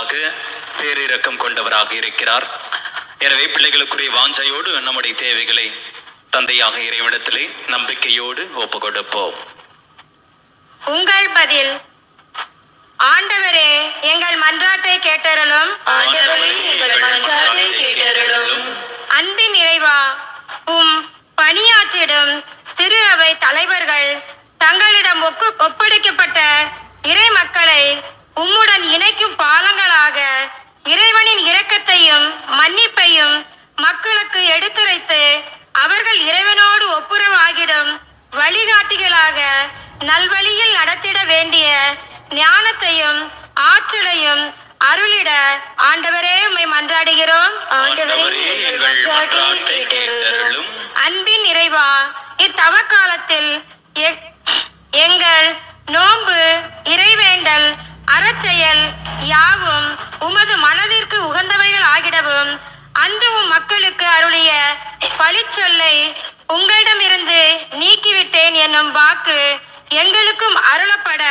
மேலாக பேரிரக்கம் கொண்டவராக இருக்கிறார். எனவே பிள்ளைகளுக்குரிய வாஞ்சையோடு நம்முடைய தேவைகளை தந்தையாக இறைவனிடத்திலே நம்பிக்கையோடு ஒப்பு கொடுப்போம் உங்கள் பதில் ஆண்டவரே எங்கள் மன்றாட்டை கேட்டருளும். அன்பின் இறைவா உம் பணியாற்றிடும் திரு அவை தலைவர்கள் தங்களிடம் ஒப்பு ஒப்படைக்கப்பட்ட இறை நல்வழியில் நடத்திட வேண்டிய ஞானத்தையும் ஆற்றலையும் அருளிட ஆண்டவரே உம்மை மன்றாடுகிறோம். அன்பின் இறைவா இத்தவ காலத்தில் எங்கள் நோன்பு இறைவேண்டல் அறச்செயல் யாவும் உமது மனதிற்கு உகந்தவைகள் ஆகிடவும் எங்களுக்கும் அருளப்பட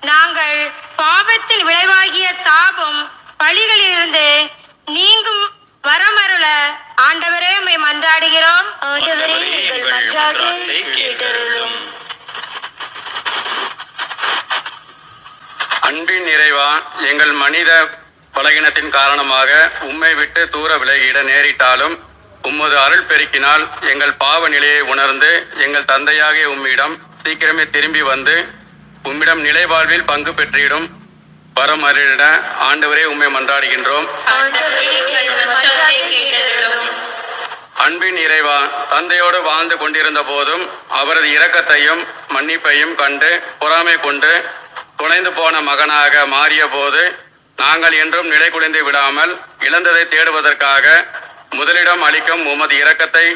நாங்கள் பாவத்தின் விளைவாகிய சாபம் பழிகளிலிருந்து நீங்கும் வரமருள ஆண்டவரே உம்மை மன்றாடுகிறோம். ஆண்டவரே எங்கள் மன்றாட்டை கேட்டருளும். அன்பின் நிறைவா எங்கள் மனித பலகினத்தின் காரணமாக உம்மை விட்டு தூர விலகிட நேரிட்டாலும் உம்மது அருள் பெருக்கினால் எங்கள் பாவ நிலையை உணர்ந்து எங்கள் தந்தையாகிய உம்மிடம் சீக்கிரமே திரும்பி வந்து உம்மிடம் நிலை வாழ்வில் பங்கு பெற்றிடும். வரம் அருளிட ஆண்டவரே உம்மை மன்றாடுகின்றோம். அன்பின் இறைவா தந்தையோடு வாழ்ந்து கொண்டிருந்த போதும் அவரது இரக்கத்தையும் மன்னிப்பையும் கண்டு பொறாமை கொண்டு துணைந்து போன மகனாக மாறிய போது நாங்கள் என்றும் நிலை குலைந்து விடாமல் இழந்ததை தேடுவதற்காக முதலிடம் அளிக்கும் உமது இரக்கத்தை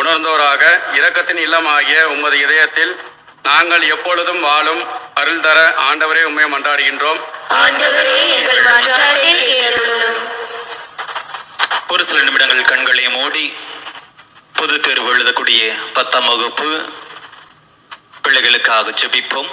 உணர்ந்தோராக இரக்கத்தின் இல்லமாகிய உமது இதயத்தில் நாங்கள் எப்பொழுதும் வாழும் அருள் தர ஆண்டவரே உம்மை மன்றாடுகின்றோம். ஒரு சில நிமிடங்கள் கண்களை மூடி பொது தேர்வு எழுதக்கூடிய பத்தாம் வகுப்பு பிள்ளைகளுக்காக ஜெபிப்போம்.